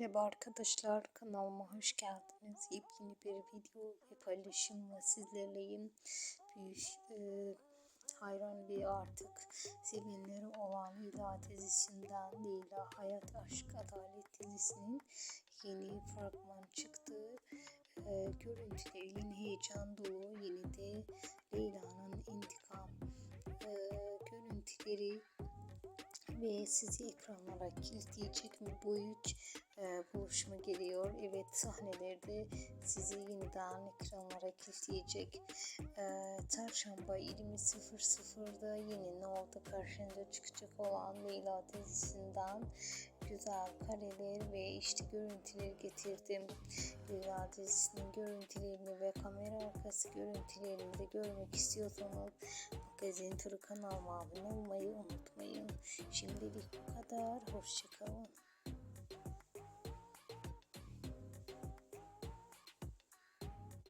Merhaba arkadaşlar kanalıma hoş geldiniz. Yepyeni bir video ve paylaşımla sizlerleyim. Büyük e, hayran ve artık sevenleri olan Leyla dizisinden Leyla Hayat Aşk Adalet dizisinin yeni fragman çıktı. E, görüntülerin heyecan dolu yeni de Leyla'nın sizi ekranlara kilitleyecek mi boyut e, buluşma geliyor. Evet sahnelerde sizi yeniden ekranlara kilitleyecek. E, Çarşamba 20.00'da yeni ne oldu karşınıza çıkacak olan Leyla dizisinden güzel kareler ve işte görüntüler getirdim. Leyla dizisinin görüntülerini ve kamera arkası görüntülerini de görmek istiyorsanız magazin turu kanalıma abone olmayı unutmayın. Şimdilik bu kadar. Hoşçakalın.